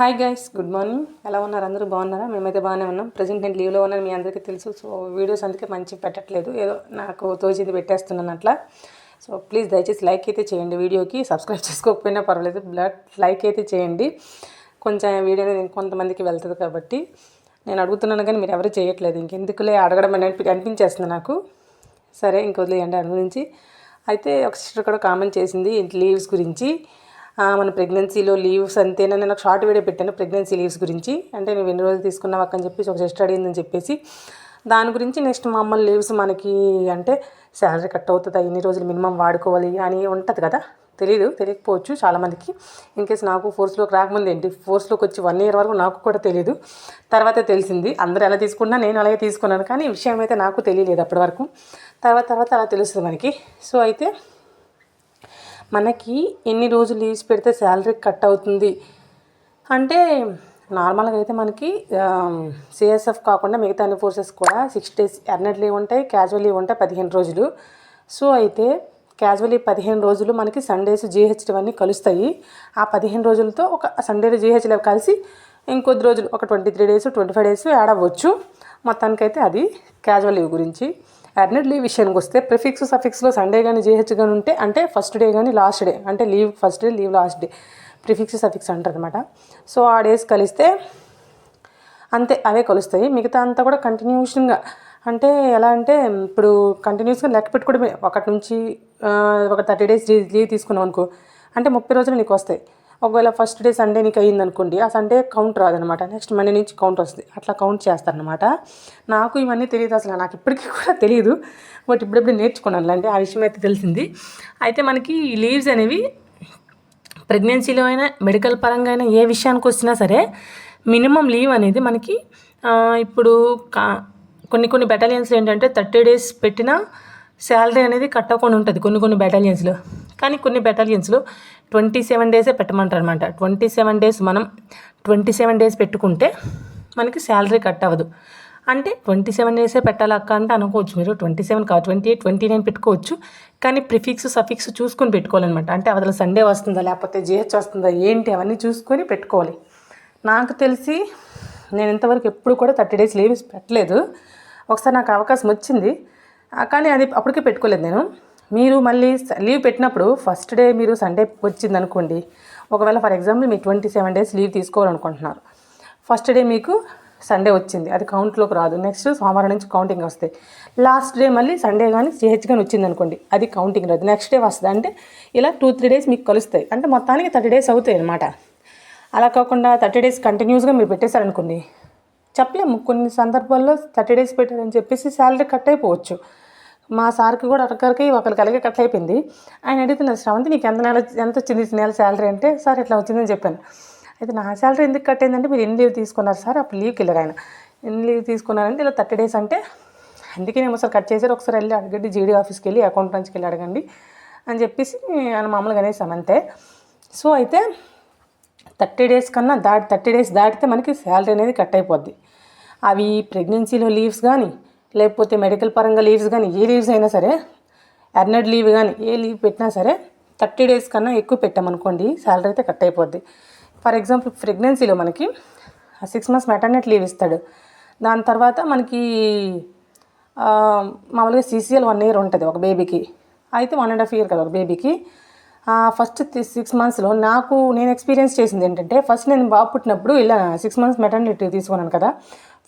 Hi guys good morning ఎలా ఉన్నారు? అందరూ బాగున్నారా? మేమైతే బాగానే ఉన్నాం. ప్రజెంట్ నేను లీవ్లో ఉన్నాను మీ అందరికీ తెలుసు. సో వీడియోస్ అందుకే మంచి పెట్టట్లేదు. ఏదో నాకు తోచింది పెట్టేస్తున్నాను అట్లా. సో ప్లీజ్ దయచేసి లైక్ అయితే చేయండి వీడియోకి సబ్స్క్రైబ్ చేసుకోకపోయినా పర్వాలేదు. బ్లడ్ లైక్ అయితే చేయండి. కొంచెం వీడియో అనేది కొంతమందికి వెళ్తుంది కాబట్టి. నేను అడుగుతున్నాను కానీ మీరు ఎవరు చేయట్లేదు. ఇంకెందుకులే అడగడం అని అనిపించేస్తుంది నాకు. సరే ఇంక వదిలేయండి. దాని గురించి అయితే ఒక సిస్టర్ కూడా కామెంట్ చేసింది లీవ్స్ గురించి? మన ప్రెగ్నెన్సీలో లీవ్స్ అంతేనా? నేను ఒక షార్ట్ వీడియో పెట్టాను ప్రెగ్నెన్సీ లీవ్స్ గురించి. అంటే నువ్వు ఎన్ని రోజులు తీసుకున్నావు అక్కని చెప్పేసి ఒక సిస్టర్ అడిగిందని చెప్పేసి. దాని గురించి నెక్స్ట్ మామూలు లీవ్స్ మనకి అంటే శాలరీ కట్ అవుతుందా? ఎన్ని రోజులు మినిమం వాడుకోవాలి అని ఉంటుంది కదా? తెలీదు తెలియకపోవచ్చు చాలామందికి. ఇన్ కేస్ నాకు ఫోర్స్లోకి రాకముందు ఏంటి ఫోర్స్లోకి వచ్చి వన్ ఇయర్ వరకు నాకు కూడా తెలియదు తర్వాత తెలిసింది అందరూ ఎలా తీసుకున్నా నేను అలాగే తీసుకున్నాను. కానీ ఈ విషయం అయితే నాకు తెలియలేదు అప్పటి వరకు. తర్వాత తర్వాత అలా తెలుస్తుంది మనకి. సో అయితే మనకి ఎన్ని రోజులు లీవ్స్ పెడితే శాలరీ కట్ అవుతుంది? అంటే నార్మల్గా అయితే మనకి సిఎస్ఎఫ్ కాకుండా మిగతా అన్ని ఫోర్సెస్ కూడా సిక్స్ డేస్ ఎర్నెట్ లీవ్ ఉంటాయి క్యాజువల్ లీవ్ ఉంటాయి పదిహేను రోజులు. సో అయితే క్యాజువల్ పదిహేను రోజులు మనకి సండేస్ జీహెచ్ కలుస్తాయి. ఆ పదిహేను రోజులతో ఒక సండే జీహెచ్ కలిసి ఇంకొద్ది రోజులు ఒక twenty three days twenty five days add అవ్వచ్చు. మొత్తానికైతే అది క్యాజువల్ లీవ్ గురించి. ఎర్నెట్ లీవ్ విషయానికి వస్తే ప్రిఫిక్స్ సఫిక్స్లో సండే కానీ జీహెచ్ కానీ ఉంటే అంటే ఫస్ట్ డే కానీ లాస్ట్ డే అంటే leave first day leave last day prefix suffix అంటారు అనమాట సో ఆ డేస్ కలిస్తే అంతే అవే కలుస్తాయి. మిగతా అంతా కూడా కంటిన్యూషన్గా అంటే ఎలా అంటే ఇప్పుడు కంటిన్యూస్గా లెక్క పెట్టుకోవడమే. ఒకటి నుంచి ఒక థర్టీ డేస్ లీవ్ తీసుకున్నాం అనుకో అంటే ముప్పై రోజులు నీకు వస్తాయి. ఒకవేళ ఫస్ట్ డే సండే నీకు అయ్యింది అనుకోండి ఆ సండే కౌంట్ రాదనమాట. నెక్స్ట్ మండే నుంచి కౌంట్ వస్తుంది. అట్లా కౌంట్ చేస్తారనమాట. నాకు ఇవన్నీ తెలియదు అసలు. నాకు ఇప్పటికీ కూడా తెలియదు. బట్ ఇప్పుడెప్పుడు నేర్చుకున్నాను అంటే ఆ విషయం అయితే తెలిసింది. అయితే మనకి లీవ్స్ అనేవి ప్రెగ్నెన్సీలో అయినా మెడికల్ పరంగా అయినా ఏ విషయానికి వచ్చినా సరే మినిమం లీవ్ అనేది మనకి ఇప్పుడు కా కొన్ని కొన్ని బెటాలియన్స్లో ఏంటంటే థర్టీ డేస్ పెట్టినా శాలరీ అనేది కట్టకుండా ఉంటుంది. కొన్ని కొన్ని బెటాలియన్స్లో కానీ కొన్ని బెటాలియన్స్లో ట్వంటీ సెవెన్ డేసే పెట్టమంటారు అనమాట ట్వంటీ సెవెన్ డేస్ మనం ట్వంటీ సెవెన్ డేస్ పెట్టుకుంటే మనకి శాలరీ కట్ అవ్వదు. అంటే ట్వంటీ సెవెన్ డేసే పెట్టాలి అక్క అంటే అనుకోవచ్చు మీరు. ట్వంటీ సెవెన్ కాదు ట్వంటీ ఎయిట్ ట్వంటీ నైన్ పెట్టుకోవచ్చు. కానీ ప్రిఫిక్స్ సఫిక్స్ చూసుకొని పెట్టుకోవాలన్నమాట. అంటే అవతల సండే వస్తుందా లేకపోతే జిహెచ్ వస్తుందా ఏంటి అవన్నీ చూసుకొని పెట్టుకోవాలి. నాకు తెలిసి నేను ఇంతవరకు ఎప్పుడు కూడా థర్టీ డేస్ లీవ్స్ పెట్టలేదు. ఒకసారి నాకు అవకాశం వచ్చింది. కానీ అది అప్పటికే పెట్టుకోలేదు నేను. మీరు మళ్ళీ స- లీవ్ పెట్టినప్పుడు ఫస్ట్ డే మీరు సండే వచ్చింది అనుకోండి ఒకవేళ ఫర్ ఎగ్జాంపుల్ మీరు ట్వంటీ సెవెన్ డేస్ లీవ్ తీసుకోవాలనుకుంటున్నారు ఫస్ట్ డే మీకు సండే వచ్చింది అది కౌంట్లోకి రాదు. నెక్స్ట్ సోమవారం నుంచి కౌంటింగ్ వస్తాయి. లాస్ట్ డే మళ్ళీ సండే కానీ సిహెచ్ కానీ వచ్చింది అనుకోండి అది కౌంటింగ్ రాదు. నెక్స్ట్ డే వస్తుంది. అంటే ఇలా టూ త్రీ డేస్ మీకు కలుస్తాయి. అంటే మొత్తానికి థర్టీ డేస్ అవుతాయి అనమాట అలా కాకుండా థర్టీ డేస్ కంటిన్యూస్గా మీరు పెట్టేశారనుకోండి చెప్పలేము. కొన్ని సందర్భాల్లో థర్టీ డేస్ పెట్టారని చెప్పేసి శాలరీ కట్ అయిపోవచ్చు. మా సార్కి కూడా ఒకరికి ఒకరికి అలాగే కట్ అయిపోయింది ఆయన అడుగుతున్నారు శ్రవంతి నీకు ఎంత నెల ఎంత వచ్చింది నెల శాలరీ? అంటే సార్ ఇట్లా వచ్చిందని చెప్పాను. అయితే నా శాలరీ ఎందుకు కట్ అయిందంటే మీరు ఎన్ని లీవ్ తీసుకున్నారు సార్? అప్పుడు లీవ్కి వెళ్ళారు ఆయన. ఎన్ని లీవ్ తీసుకున్నారంటే ఇలా థర్టీ డేస్ అంటే అందుకే నేను ఒకసారి కట్ చేశారు. ఒకసారి వెళ్ళి అడగండి జీడీ ఆఫీస్కి వెళ్ళి అకౌంట్ నుంచి వెళ్ళి అడగండి అని చెప్పేసి ఆయన మామూలుగా అనేసాం అంతే. సో అయితే థర్టీ డేస్ కన్నా దాటి థర్టీ డేస్ దాటితే మనకి శాలరీ అనేది కట్ అయిపోద్ది. అవి ప్రెగ్నెన్సీలో లీవ్స్ కానీ లేకపోతే మెడికల్ పరంగా లీవ్స్ కానీ ఏ లీవ్స్ అయినా సరే అర్నడ్ లీవ్ కానీ ఏ లీవ్ పెట్టినా సరే థర్టీ డేస్ కన్నా ఎక్కువ పెట్టామనుకోండి శాలరీ అయితే కట్ అయిపోద్ది. ఫర్ ఎగ్జాంపుల్ ప్రెగ్నెన్సీలో మనకి సిక్స్ మంత్స్ మెటర్నెట్ లీవ్ ఇస్తాడు. దాని తర్వాత మనకి మామూలుగా సీసీఎల్ వన్ ఇయర్ ఉంటుంది ఒక బేబీకి అయితే వన్ అండ్ హాఫ్ ఇయర్ కదా ఒక బేబీకి ఫస్ట్ సిక్స్ మంత్స్లో నాకు నేను ఎక్స్పీరియన్స్ చేసింది ఏంటంటే ఫస్ట్ నేను బాబు పుట్టినప్పుడు ఇలా సిక్స్ మంత్స్ మెటర్నిటీ తీసుకున్నాను కదా.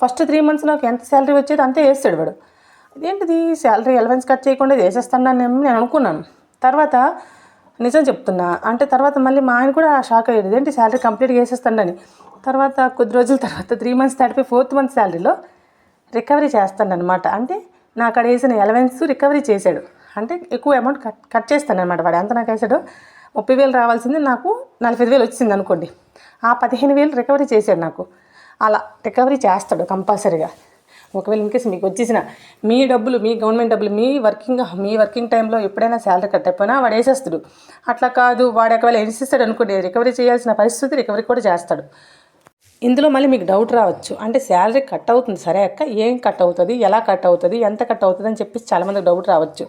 ఫస్ట్ త్రీ మంత్స్ నాకు ఎంత శాలరీ వచ్చేది అంతే వేస్తాడు వాడు. ఏంటిది శాలరీ ఎలవెన్స్ కట్ చేయకుండా వేసేస్తానని నేను అనుకున్నాను. తర్వాత నిజం చెప్తున్నా అంటే తర్వాత మళ్ళీ మా ఆయన కూడా షాక్ అయ్యాడు. ఏంటి శాలరీ కంప్లీట్గా వేసేస్తాడని తర్వాత కొద్ది రోజుల తర్వాత త్రీ మంత్స్ దాటిపోయి ఫోర్త్ మంత్ శాలరీలో రికవరీ చేస్తాను అంటే నాకు అక్కడ వేసిన ఎలవెన్స్ రికవరీ చేశాడు. అంటే ఎక్కువ అమౌంట్ కట్ కట్ చేస్తాను అనమాట వాడు. ఎంత నాకు వేసాడు ముప్పై వేలు రావాల్సింది నాకు నలభై వేలు వచ్చింది అనుకోండి. ఆ పదిహేను వేలు రికవరీ చేశాడు నాకు. అలా రికవరీ చేస్తాడు కంపల్సరీగా. ఒకవేళ ఇన్కేస్ మీకు వచ్చేసిన మీ డబ్బులు మీ గవర్నమెంట్ డబ్బులు మీ వర్కింగ్ మీ వర్కింగ్ టైంలో ఎప్పుడైనా శాలరీ కట్ అయిపోయినా వాడు వేసేస్తాడు. అట్లా కాదు వాడు ఒకవేళ వేసేస్తాడు అనుకోండి రికవరీ చేయాల్సిన పరిస్థితి రికవరీ కూడా చేస్తాడు. ఇందులో మళ్ళీ మీకు డౌట్ రావచ్చు. అంటే శాలరీ కట్ అవుతుంది. సరే అక్క ఏం కట్ అవుతుంది? ఎలా కట్ అవుతుంది? ఎంత కట్ అవుతుంది? అని చెప్పి చాలామందికి డౌట్ రావచ్చు.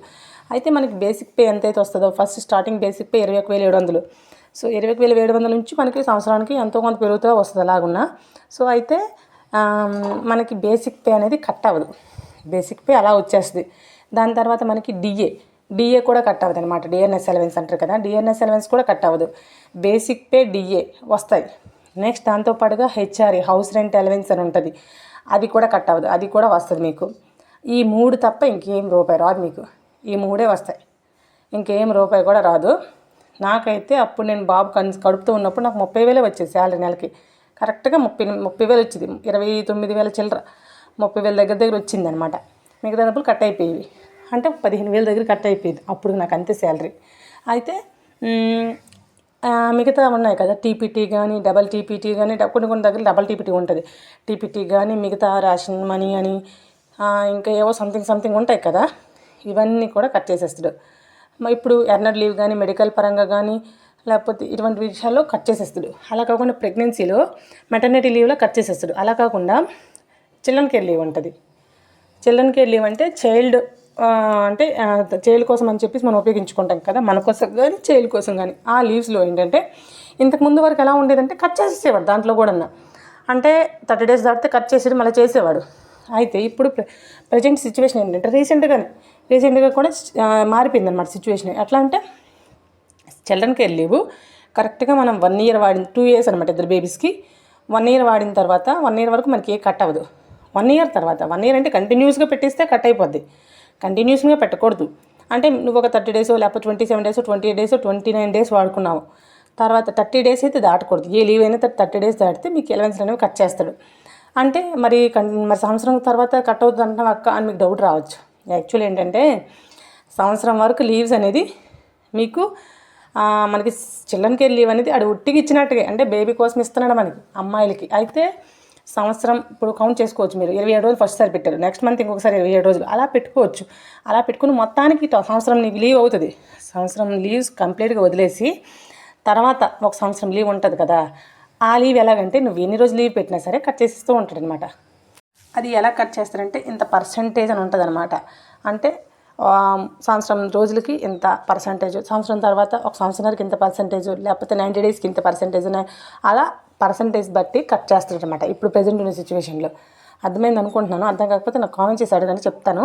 అయితే మనకి బేసిక్ పే ఎంత అయితే వస్తుందో ఫస్ట్ స్టార్టింగ్ బేసిక్ పే ఇరవై ఒక వేల ఏడు వందలు. సో ఇరవై వేల ఏడు వందల నుంచి మనకి సంవత్సరానికి ఎంతో కొంత పెరుగుతూ వస్తుంది అలాగున్నా. సో అయితే మనకి బేసిక్ పే అనేది కట్ అవ్వదు. బేసిక్ పే అలా వచ్చేస్తుంది. దాని తర్వాత మనకి డిఏ. డిఏ కూడా కట్ అవ్వదు అనమాట డిఎన్ఎస్ ఎలవెన్స్ అంటారు కదా డిఎన్ఎస్ ఎలవెన్స్ కూడా కట్ అవ్వదు. బేసిక్ పే డిఏ వస్తాయి. నెక్స్ట్ దాంతోపాటుగా H R A house rent allowance అని ఉంటుంది. అది కూడా కట్ అవ్వదు. అది కూడా వస్తుంది మీకు. ఈ మూడు తప్ప ఇంకేం రూపాయి రాదు మీకు. ఈ మూడే వస్తాయి. ఇంకేం రూపాయి కూడా రాదు. నాకైతే అప్పుడు నేను బాబు కన్స్ కడుపుతూ ఉన్నప్పుడు నాకు ముప్పై వేలే వచ్చేది శాలరీ నెలకి. కరెక్ట్గా ముప్పై ముప్పై వేలు వచ్చింది. ఇరవై తొమ్మిది వేల చిల్లర ముప్పై వేల దగ్గర దగ్గర వచ్చింది అనమాట మిగతా డబ్బులు కట్ అయిపోయేవి. అంటే పదిహేను వేల దగ్గర కట్ అయిపోయేది. అప్పుడు నాకు అంతే శాలరీ. అయితే మిగతా ఉన్నాయి కదా. టీపీటీ కానీ డబల్ టీపీటీ కానీ కొన్ని కొన్ని దగ్గర డబల్ టీపీటీ ఉంటుంది. టీపీటీ కానీ మిగతా రేషన్ మనీ అని ఇంకా ఏవో సంథింగ్ సంథింగ్ ఉంటాయి కదా. ఇవన్నీ కూడా కట్ చేసేస్తాడు. ఇప్పుడు ఎర్నర్ లీవ్ కానీ మెడికల్ పరంగా కానీ లేకపోతే ఇటువంటి విషయాల్లో కట్ చేసేస్తాడు. అలా కాకుండా ప్రెగ్నెన్సీలో మెటర్నిటీ లీవ్లో కట్ చేసేస్తాడు. అలా కాకుండా చిల్డ్రన్ కేర్ లీవ్ ఉంటుంది చిల్డ్రన్ కేర్ లీవ్ అంటే చైల్డ్ అంటే చైల్డ్ కోసం అని చెప్పేసి మనం ఉపయోగించుకుంటాం కదా మన కోసం కానీ చైల్డ్ కోసం కానీ ఆ లీవ్స్లో ఏంటంటే ఇంతకు ముందు వరకు ఎలా ఉండేదంటే కట్ చేసేసేవాడు దాంట్లో కూడా అంటే థర్టీ డేస్ దాటితే కట్ చేసేది మళ్ళీ చేసేవాడు. అయితే ఇప్పుడు ప్రజెంట్ సిచ్యువేషన్ ఏంటంటే రీసెంట్గానే రీసెంట్గా కూడా మారిపోయింది అనమాట సిచ్యువేషన్. ఎట్లా అంటే చిల్డ్రన్ కేర్ లేవు. కరెక్ట్గా మనం వన్ ఇయర్ వాడిన టూ ఇయర్స్ అనమాట ఇద్దరు బేబీస్కి. వన్ ఇయర్ వాడిన తర్వాత వన్ ఇయర్ వరకు మనకి ఏ కట్ అవ్వదు. వన్ ఇయర్ తర్వాత వన్ ఇయర్ అంటే కంటిన్యూస్గా పెట్టేస్తే కట్ అయిపోద్ది. కంటిన్యూస్గా పెట్టకూడదు. అంటే నువ్వు ఒక థర్టీ డేస్ లేకపోతే twenty seven days twenty eight days twenty nine days వాడుకున్నావు. తర్వాత థర్టీ డేస్ అయితే దాటకూడదు. ఏ లీవ్ అయినా థర్టీ డేస్ దాటితే మీకు ఎలవెన్స్ అనేవి కట్ చేస్తాడు. అంటే మరి కన్ మరి సంవత్సరం తర్వాత కట్ అవుతుంది అంటాం అక్క అని మీకు డౌట్ రావచ్చు. యాక్చువల్ ఏంటంటే సంవత్సరం వరకు లీవ్స్ అనేది మీకు మనకి చిల్డ్రన్ కేర్ లీవ్ అనేది అది ఉట్టికి ఇచ్చినట్టుగా అంటే బేబీ కోసం ఇస్తున్నాడు మనకి అమ్మాయిలకి. అయితే సంవత్సరం ఇప్పుడు కౌంట్ చేసుకోవచ్చు మీరు ఇరవై ఏడు రోజులు ఫస్ట్ సారి పెట్టారు నెక్స్ట్ మంత్ ఇంకొకసారి ఇరవై ఏడు రోజులు అలా పెట్టుకోవచ్చు. అలా పెట్టుకుని మొత్తానికి సంవత్సరం నీకు లీవ్ అవుతుంది. సంవత్సరం లీవ్స్ కంప్లీట్గా వదిలేసి తర్వాత ఒక సంవత్సరం లీవ్ ఉంటుంది కదా ఆ లీవ్ ఎలాగంటే నువ్వు ఎన్ని రోజులు లీవ్ పెట్టినా సరే కట్ చేసిస్తూ ఉంటాడనమాట అది ఎలా కట్ చేస్తారంటే ఇంత పర్సంటేజ్ అని ఉంటుంది అనమాట అంటే సంవత్సరం రోజులకి ఇంత పర్సంటేజ్ సంవత్సరం తర్వాత ఒక సంవత్సరానికి ఇంత పర్సంటేజ్ లేకపోతే నైంటీ డేస్కి ఇంత పర్సంటేజ్ అలా పర్సంటేజ్ బట్టి కట్ చేస్తారనమాట ఇప్పుడు ప్రజెంట్ ఉన్న సిచ్యువేషన్లో అర్థమైంది అనుకుంటున్నాను. అర్థం కాకపోతే నాకు కామెంట్ చేసి అడగని చెప్తాను.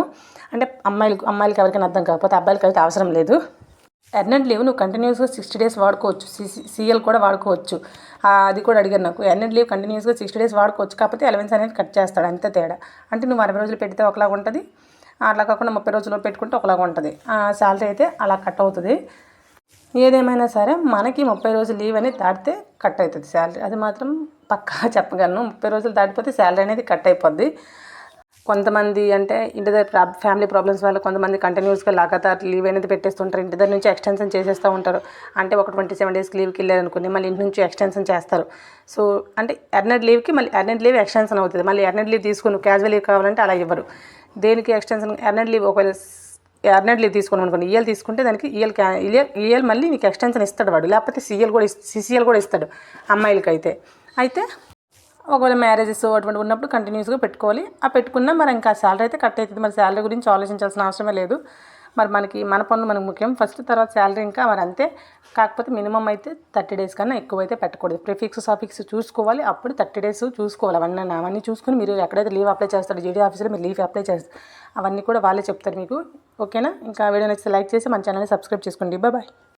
అంటే అమ్మాయిలకు అమ్మాయిలకి ఎవరికైనా అర్థం కాకపోతే అబ్బాయిలకి అయితే అవసరం లేదు. Earned leave. నువ్వు కంటిన్యూస్గా సిక్స్టీ డేస్ వాడుకోవచ్చు. సిఎల్ కూడా వాడుకోవచ్చు. అది కూడా అడిగారు నాకు. ఎర్నెంట్ లీవ్ కంటిన్యూస్గా సిక్స్టీ డేస్ వాడుకోవచ్చు. కాకపోతే అలవెన్స్ అనేది కట్ చేస్తాడు. అంతే తేడా. అంటే నువ్వు అరవై రోజులు పెడితే ఒకలాగా ఉంటుంది. అట్లా కాకుండా ముప్పై రోజులు పెట్టుకుంటే ఒకలాగా ఉంటుంది. శాలరీ అయితే అలా కట్ అవుతుంది. ఏదేమైనా సరే మనకి ముప్పై రోజులు లీవ్ అనేది దాటితే కట్ అవుతుంది శాలరీ అది మాత్రం పక్కా చెప్పగలను. ముప్పై రోజులు దాటిపోతే శాలరీ అనేది కట్ అయిపోద్ది. కొంతమంది అంటే ఇంటి దగ్గర ఫ్యామిలీ ప్రాబ్లమ్స్ వల్ల కొంతమంది కంటిన్యూస్గా లాగాతార్ లీవ్ అనేది పెట్టేస్తుంటారు ఇంటి దగ్గర నుంచి ఎక్స్టెన్షన్ చేసేస్తూ ఉంటారు. అంటే ఒక ట్వంటీ సెవెన్ డేస్కి లీవ్కి వెళ్ళారు అనుకుని మళ్ళీ ఇంటి నుంచి ఎక్స్టెన్షన్ చేస్తారు. సో అంటే ఎర్నెడ్ లీవ్కి మళ్ళీ ఎర్నెడ్ లీవ్ ఎక్స్టెన్షన్ అవుతుంది. మళ్ళీ ఎర్నెడ్ లీవ్ తీసుకుని క్యాజువల్ లీవ్ కావాలంటే అలా ఇవ్వరు. దేనికి ఎక్స్టెన్షన్? ఎర్నెడ్ లీవ్ ఒకవేళ ఎర్నెడ్ లీవ్ తీసుకున్నాం అనుకోండి ఈఎల్ తీసుకుంటే దానికి ఈఎల్ ఈఎల్ ఈఎల్ మళ్ళీ నీకు ఎక్స్టెన్షన్ ఇస్తాడు వాడు. లేకపోతే సీఎల్ కూడా సిసిఎల్ కూడా ఇస్తాడు అమ్మాయిలకి అయితే అయితే ఒకవేళ మ్యారేజెస్ అటువంటి ఉన్నప్పుడు కంటిన్యూస్గా పెట్టుకోవాలి. ఆ పెట్టుకున్నా మరి ఇంకా శాలరీ అయితే కట్ అవుతుంది. మరి శాలరీ గురించి ఆలోచించాల్సిన అవసరమే లేదు. మరి మనకి మన పనులు మనకు ముఖ్యం. ఫస్ట్ తర్వాత శాలరీ ఇంకా మరి అంతే. కాకపోతే మినిమం అయితే థర్టీ డేస్ కన్నా ఎక్కువ అయితే పెట్టకూడదు ప్రిఫిక్స్ సాఫిక్స్ చూసుకోవాలి. అప్పుడు థర్టీ డేస్ చూసుకోవాలి. అవన్నీ అవన్నీ చూసుకొని మీరు ఎక్కడైతే లీవ్ అప్లై చేస్తారు జీడీ ఆఫీస్లో మీరు లీవ్ అప్లై చేస్తారు అవన్నీ కూడా వాళ్ళే చెప్తారు మీకు. ఓకేనా ఇంకా వీడియో నచ్చితే లైక్ చేసి మన ఛానల్ని సబ్స్క్రైబ్ చేసుకోండి. బాయ్